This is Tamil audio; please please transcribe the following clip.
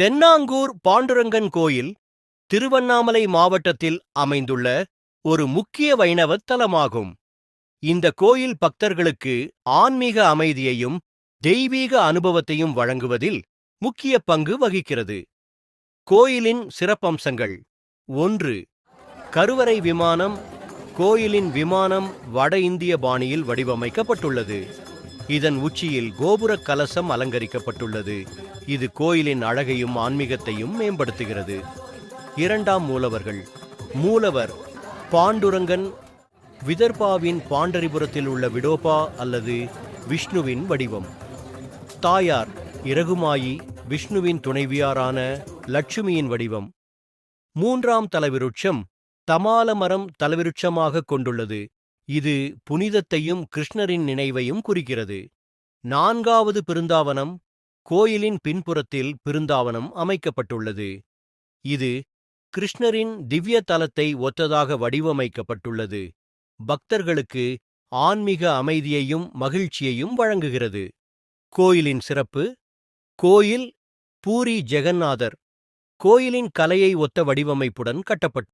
தென்னாங்கூர் பாண்டுரங்கன் கோயில் திருவண்ணாமலை மாவட்டத்தில் அமைந்துள்ள ஒரு முக்கிய வைணவத் தலமாகும். இந்த கோயில் பக்தர்களுக்கு ஆன்மீக அமைதியையும் தெய்வீக அனுபவத்தையும் வழங்குவதில் முக்கிய பங்கு வகிக்கிறது. கோயிலின் சிறப்பம்சங்கள். ஒன்று கருவறை விமானம் கோயிலின் விமானம் வட இந்திய பாணியில் வடிவமைக்கப்பட்டுள்ளது. இதன் உச்சியில் கோபுரக் கலசம் அலங்கரிக்கப்பட்டுள்ளது. இது கோயிலின் அழகையும் ஆன்மீகத்தையும் மேம்படுத்துகிறது. இரண்டாம் மூலவர்கள். மூலவர் பாண்டுரங்கன் விதர்பாவின் பாண்டரிபுரத்தில் உள்ள விடோபா அல்லது விஷ்ணுவின் வடிவம். தாயார் இறகுமாயி விஷ்ணுவின் துணைவியாரான லட்சுமியின் வடிவம். மூன்றாம் தலவிருட்சம் தமால மரம் தலைவிருட்சமாக கொண்டுள்ளது. இது புனிதத்தையும் கிருஷ்ணரின் நினைவையும் குறிக்கிறது. நான்காவது பிருந்தாவனம் கோயிலின் பின்புறத்தில் பிருந்தாவனம் அமைக்கப்பட்டுள்ளது. இது கிருஷ்ணரின் திவ்ய தலத்தை ஒத்ததாக வடிவமைக்கப்பட்டுள்ளது. பக்தர்களுக்கு ஆன்மீக அமைதியையும் மகிழ்ச்சியையும் வழங்குகிறது. கோயிலின் சிறப்பு கோயில் பூரி ஜெகந்நாதர் கோயிலின் கலையை ஒத்த வடிவமைப்புடன் கட்டப்பட்டு